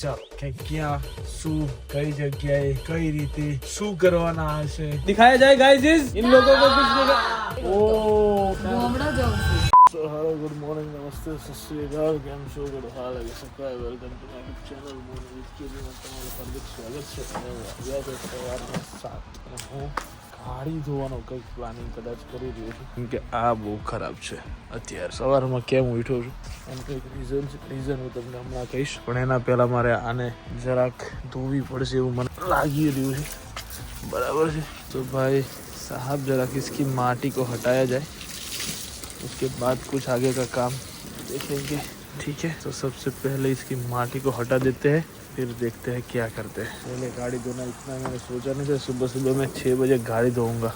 વિચારો કે ક્યાં શું કઈ જગ્યાએ કઈ રીતે શું કરવાના હશે? દેખાય જાય ગાઈઝ ઇન લોકો કો કુછ ઓ હમણાં જાઉં હેલો ગુડ મોર્નિંગ નમસ્તે સત કેમ છો? ગુડ હાલ હે subscribe welcome to my channel morning with KG માં તમારું હાર્દિક સ્વાગત છે. અને વ્યાસ સવારના સાત. હું હાડી ધોવાનો કંઈક પ્લાનિંગ કદાચ કરી રહ્યો છું. કેમ કે આ બહુ ખરાબ છે. અત્યારે સવારમાં કેમ ઉઠ્યો છું? એમ કંઈક રીઝન રીઝન હું તમને હમણાં કહીશ. પણ એના પહેલાં મારે આને જરાક ધોવી પડશે એવું મને લાગી રહ્યું છે. બરાબર છે? તો ભાઈ, સાહેબ જરાક इसकी માટી કો હટાયા જાય. उसके બાદ કુછ આગે કા કામ देखेंगे ठीक है તો સબસે पहले इसकी માટી કો હટા દેતે हैं फिर देखते हैं क्या करते हैं। पहले गाड़ी धोना इतना मैंने सोचा नहीं था सुबह सुबह मैं छः बजे गाड़ी धोऊँगा।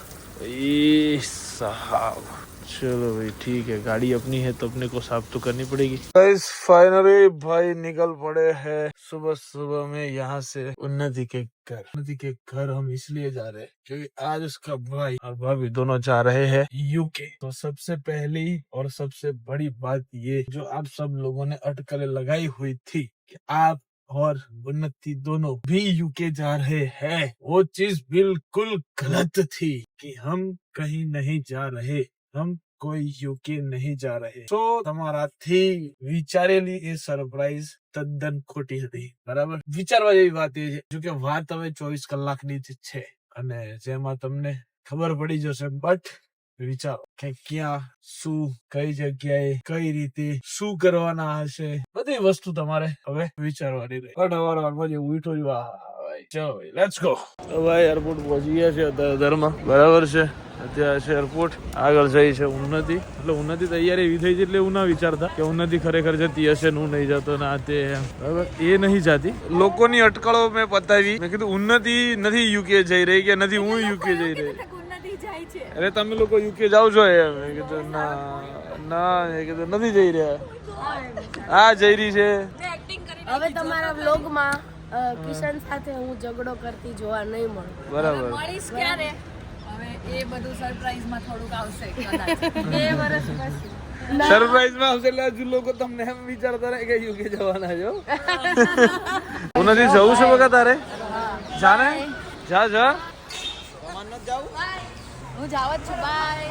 साहब। चलो भाई ठीक है गाड़ी अपनी है तो अपने को साफ़ तो करनी पड़ेगी। गाइस फाइनली भाई निकल पड़े हैं। सुबह सुबह में यहाँ से उन्नति के घर। उन्नति के घर हम इसलिए जा रहे हैं क्योंकि आज उसका भाई और भाभी दोनों जा रहे हैं यूके तो सबसे पहली और सबसे बड़ी बात ये जो आप सब लोगों ने अटकलें लगाई हुई थी कि आप और उन्नति दोनों भी यूके जा रहे हैं वो चीज बिल्कुल गलत थी कि हम कहीं नहीं जा रहे हम કોઈ યુકે નહીં જા રહે તો તમારાથી વિચારેલી એ સરપ્રાઈઝ તદ્દન ખોટી હતી બરાબર વિચારવા જેવી વાત એ છે જો કે વાત હવે ચોવીસ કલાકની જ છે અને જેમાં તમને ખબર પડી જશે બટ વિચારો કે ક્યાં શું કઈ જગ્યાએ કઈ રીતે શું કરવાના હશે બધી વસ્તુ તમારે હવે વિચારવાની રહી. પણ અવાર પછી ઉઠો જ વાહ ચલો લેટ્સ ગો ભાઈ એરપોર્ટ પહોંચી ગયા છે અત્યારે ધર્મ. બરાબર છે. અત્યારે છે એરપોર્ટ આગળ જઈ છે ઉન્નતિ. એટલે ઉન્નતિ તૈયારી એવી થઈ છે એટલે એવું ના વિચારતા કે ઉન્નતિ ખરેખર જતી હશે હું નહીં જતો ના તે એમ. બરાબર. એ નહીં જતી. લોકોની અટકળો મેં પતાવી. મેં કીધું ઉન્નતિ નથી યુકે જઈ રહી કે નથી હું યુકે જઈ રહી. ઉન્નતિ જાય છે. અરે તમે લોકો યુકે જાવ છો એમ. કીધું ના ના. કીધું નથી જઈ રહ્યા. હા જઈ રહી છે હવે તમારા વ્લોગમાં કિશન સાથે હું ઝઘડો કરતી જોવા નહીં મળું. બરાબર. મળીશ ક્યારે? હવે એ બધું સરપ્રાઈઝમાં થોડુંક આવશે બે વર્ષ પછી. સરપ્રાઈઝમાં આવશે એટલે હજુ લોકો તમને એમ વિચારતા રહે કે યુકે જવાના છો હું. નથી જવું છું બકા તારે? જાને? જા જા. હું જાવ જ છું. બાય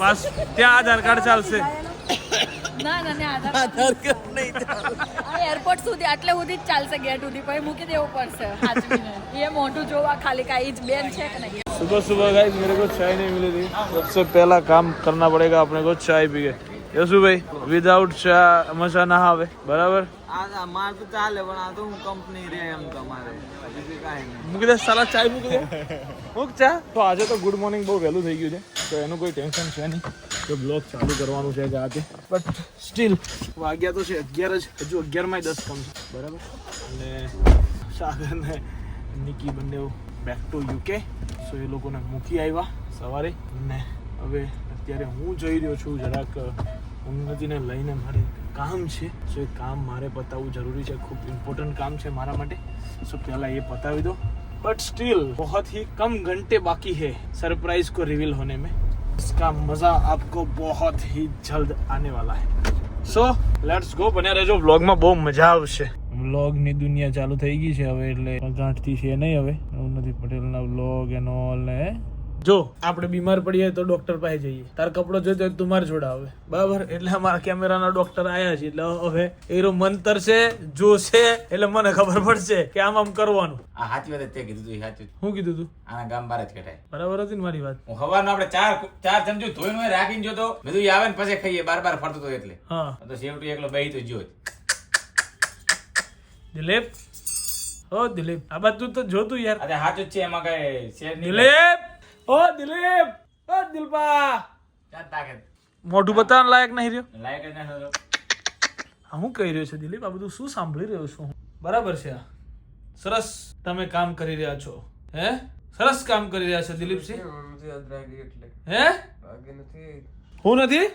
બસ ત્યાં આધાર કાર્ડ ચાલશે ના ના ના આધાર કાર્ડ નહીં એરપોર્ટ સુધી આટલે સુધી જ ચાલશે ગેટ સુધી પછી મૂકી દેવું પડશે સાચવીને એ મોઢું જોવા ખાલી કાંઈ જ બેન છે કે નહીં सुबह सुबह गाइस मेरे को चाय नहीं मिली थी सबसे पहला काम करना पड़ेगा अपने को चाय पी के યશુભાઈ વિધાઉટ ચા મજા ના આવે. બરાબર? માર તો ચાલે પણ આ તો હું કંપની રે એમ તમારે. મૂકી દે સાલા ચાય મૂકી દે. મૂક ચા. તો આજે તો ગુડ મોર્નિંગ બહુ વહેલું થઈ ગયું છે તો એનું કોઈ ટેન્શન છે નહીં. કે બ્લોગ ચાલુ કરવાનું છે આજે. બટ સ્ટીલ વાગ્યા તો છે અગિયાર જ હજુ અગિયારમાં દસ કમ બરાબર? અને સાગર ને નિકી બંને બેક ટુ યુકે સો એ લોકોને મૂકી આવ્યા સવારે. ને હવે અત્યારે હું જઈ રહ્યો છું જરાક ઉન્નતિને લઈને મારે કામ છે સો એ કામ મારે પતાવવું જરૂરી છે ખૂબ ઇમ્પોર્ટન્ટ કામ છે મારા માટે સો પહેલા એ પતાવી દો बट स्टिल बहुत ही कम घंटे बाकी है सरप्राइज को रिवील होने में इसका मजा आपको बहुत ही जल्द आने वाला है સો લેટ્સ ગો બન્યા રહેજો વ્લોગમાં બહુ મજા આવશે વ્લોગની દુનિયા ચાલુ થઈ ગઈ છે હવે એટલે ગાંઠથી છે નહીં હવે નથી પટેલના વ્લોગ એન્ડ ઓલ ને જો. આપણે બીમાર પડીએ તો ડોક્ટર પાસે જઈએ. તાર કપડો જોઈતો તો તું મારે જોડે આવે બરાબર એટલે અમારા કેમેરાના ડોક્ટર આયા છે. એટલે હવે એરો મંતર છે જો છે એટલે મને ખબર પડશે કે આમ આમ કરવાનું. આ સાચી વાત તે કીધું તું સાચું જ. કીધું તું? આના ગામ બાર જ કઢાય બરાબર હતી ને મારી વાત? હું હવારનો આપણે ચાર ચાર ચમચું ધોઈને હોય રાખીને જોતો મેં તું આવે ને પછી ખાઈએ. બાર બાર ફરતો તો એટલે. હા. તો સેવટું એકલો બેહી તો જો. દિલીપ? ઓ દિલીપ આ બધું તો જોતું યાર. અરે સાચું જ છે એમાં કઈ દિલીપ! ઓ દિલીપ! ઓ દિલપા! મોઢું બતાવવા લાયક નહીં રહ્યો? લાયક જ ના હું કહી રહ્યો છે દિલીપ? આ બધું શું સાંભળી રહ્યો છું હું? બરાબર છે આ. સરસ તમે કામ કરી રહ્યા છો. હે? સરસ કામ કરી રહ્યા છો દિલીપસિંહ. હે હું? નથી.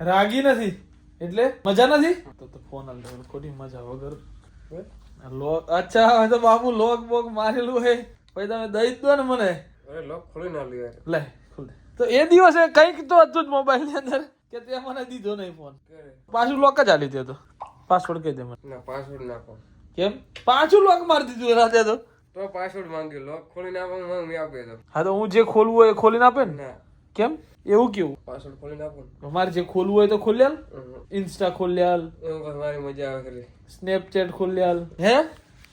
રાગી નથી એટલે મજા નથી? તો તો ફોન આલ ખોટી મજા વગર. લો અચ્છા હવે તો બાપુ લોક બોક મારેલું હે. પછી તમે દઈ દો ને મને. લે ખોલ દે. તો એ દિવસે કંઈક તો હતું જ મોબાઈલની અંદર કે તે મને દીધો નહીં ફોન પાછું લોક જ આલી દીધો પાસવર્ડ કહી દે મને. ના પાસવર્ડ નાખો. કેમ? પાછું લોક મારી દીધું રાતે તો. તો પાસવર્ડ માંગ્યો. લોક ખોલી નાખો મેં આપી દો હા તો હું જે ખોલવું હોય એ ખોલીને આપે ને? ના. કેમ? એવું કેવું? પાસવર્ડ ખોલી નાખો ને. મારે જે ખોલવું હોય તો ખોલ્યાલ? ઇન્સ્ટા ખોલ્યાલ? એવું મારી મજા આવે ખરી. સ્નેપચેટ ખોલ્યાલ? હે?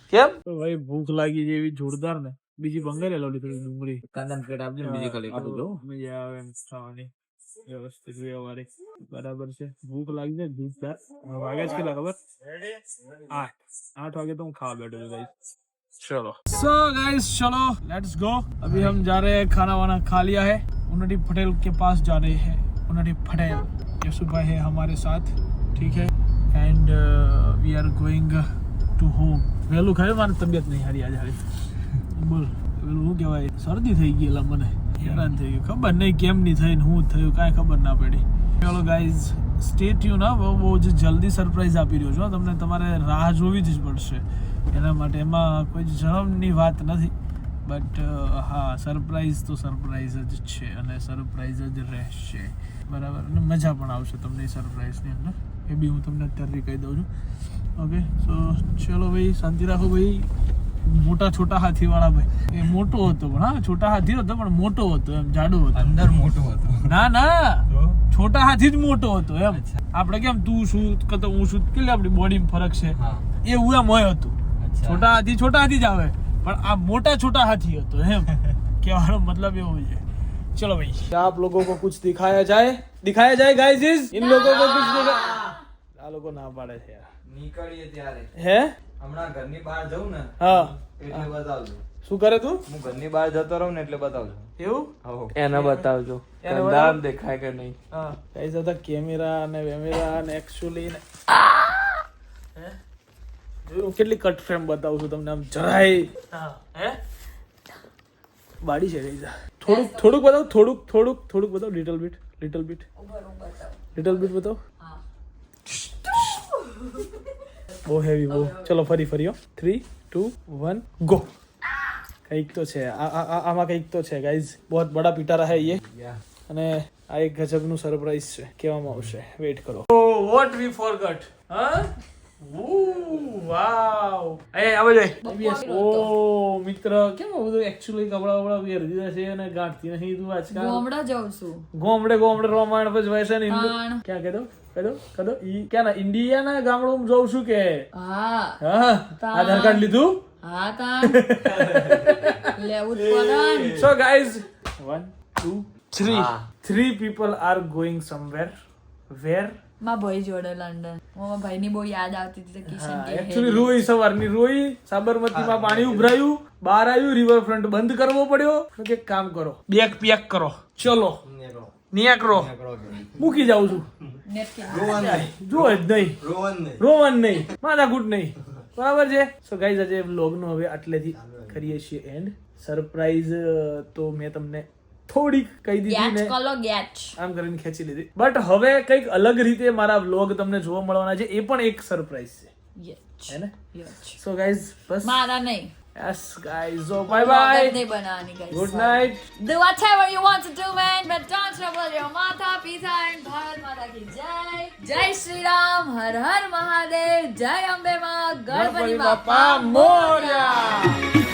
કેમ? તો ભાઈ ભૂખ લાગી જેવી એવી જોરદાર ને. બીજી બંગાળી લોલી થોડી ડુંગળી કાંદા પ્લેટ આપજો ને બીજી ખાલી કરું દઉં મજા આવે એમ ખાવાની વ્યવસ્થિત વ્યવહારિક બરાબર છે ભૂખ લાગી છે જોરદાર હવે વાગે છે કેટલા ખબર आठ आठ वागे तो हम खा बैठे थे गाइस चलो सो गाइस चलो लेट्स गो अभी हम जा रहे हैं खाना वाना खा लिया है उन्नति पटेल के पास जा रहे हैं उन्नति पटेल यशु भाई है हमारे साथ ठीक है and we are going to home વહેલું ખાયું મારી તબિયત નહીં હારી આજે હારી. બોલ, પેલું શું કહેવાય? શરદી થઈ ગયેલા મને. હેરાન થઈ ગયું. ખબર નહીં કેમ નહીં થઈ ને શું થયું, કાંઈ ખબર ના પડી. ચલો ગાઈઝ સ્ટે ના બહુ બહુ જ જલ્દી સરપ્રાઈઝ આપી રહ્યો છું તમને તમારે રાહ જોવી જ પડશે. એના માટે એમાં કોઈ જણમની વાત નથી. બટ હા સરપ્રાઈઝ તો સરપ્રાઈઝ જ છે અને સરપ્રાઈઝ જ રહેશે. બરાબર. અને મજા પણ આવશે તમને સરપ્રાઈઝની અંદર. એ બી હું તમને અત્યારથી કહી દઉં છું. ઓકે સો ચલો ભાઈ શાંતિ રાખો ભાઈ. મોટા છોટા હાથી વાળા ભાઈ. એ મોટો હતો પણ હા છોટા હાથી હતો પણ મોટો હતો એમ જાડો હતો. અંદર મોટો હતો. ના ના. છોટા હાથી જ મોટો હતો એમ. આપણે કેમ તું શું કતો હું શું કેટલી આપણી બોડીમાં ફરક છે? એવું એમ હોય હતું. છોટા હાથી છોટા હાથી જ આવે. પણ આ મોટા છોટા હાથી હતો એમ. કહેવાનો મતલબ એવો છે. ચલો ભાઈ. આપ લોકો કો કુછ દિખાયા જાય? દિખાયા જાય ગાઈઝ ઇન લોકો કો કુછ દિખાયા આ લોકો ના પાડે છે નીકળીએ ત્યારે. હે? હમણાં ઘરની બહાર જઉં ને હા. એટલે બતાવજો. શું કરે તું? હું ઘરની બહાર જતો રહું ને એટલે બતાવજો. એવું? એને બતાવજો. એને દેખાય કે નહીં. હા. કઈ જતા કેમેરા અને વેમેરા અને એક્ચ્યુઅલી ને હે? જોયું? કેટલી કટ ફ્રેમ બતાવું છું તમને આમ જરાય હા. હે? બાડી છે ગઈ થોડુંક થોડુંક બતાવ થોડુંક થોડુંક થોડુંક બતાવ little bit little bit little bit બતાવ. બહુ હેવી બહુ. ચલો ફરી ફરી થ્રી ટુ વન ગો કંઈક તો છે. આમાં કંઈક તો છે ગાઈઝ બહુ બડા પિટારા હે ये અને આ એક ગજબનું સરપ્રાઈઝ છે. કહેવામાં આવશે. વેઇટ કરો. વોટ વી ફોરગટ હા એ આવે જાય ઓ મિત્ર. કેમ બધું એક્ચ્યુઅલી કપડા વપડા પહેરી દીધા છે અને ગાંઠતી નહીં તું આજકાલ. ગોમડા જાઉં છું. ગોમડે ગોમડે રોમાણ પછી વૈસે ને ક્યાં કહેતો? કહેતો? કહેતો? ઈ ક્યાં ના ઇન્ડિયાના ગામડું જાઉં છું કે? હા. હા. આધાર કાર્ડ લીધું? હા તા લેવું પડે ને. So guys, one, two, three. Three people are going somewhere. મારા ભાઈ જોડે લંડન. મારા ભાઈની બહુ યાદ આવતી હતી કિશન કે એકચ્યુઅલી રોઈ સવારની રોઈ સાબરમતીમાં પાણી ઉભરાયું બહાર આવ્યું રિવરફ્રન્ટ બંધ કરવો પડ્યો. કે કામ કરો બેક પેક કરો. ચલો. નિયાકરો મૂકી જાઉં છું. જો જ નહીં. રોવન નહીં. માથાકૂટ નહીં. બરાબર છે? સો ગાઈઝ આજે હવે આટલેથી કરીએ છીએ એન્ડ સરપ્રાઈઝ તો મેં તમને થોડીક કહી દીધી ને આમ કરીને ખેંચી લીધી બટ હવે કંઈક અલગ રીતે મારા વ્લોગ તમને જોવા મળવાના છે એ પણ એક સરપ્રાઈઝ છે હે ને સો ગાઈઝ બસ મારા નહીં Yes, guys. So bye bye. Good night Do whatever you want to do, man, but don't trouble your mata, pita, and Bharat Mata ki jai. Jai Shri Ram, Har Har Mahadev, Jai Ambe Ma, Ganpati Bappa Moria.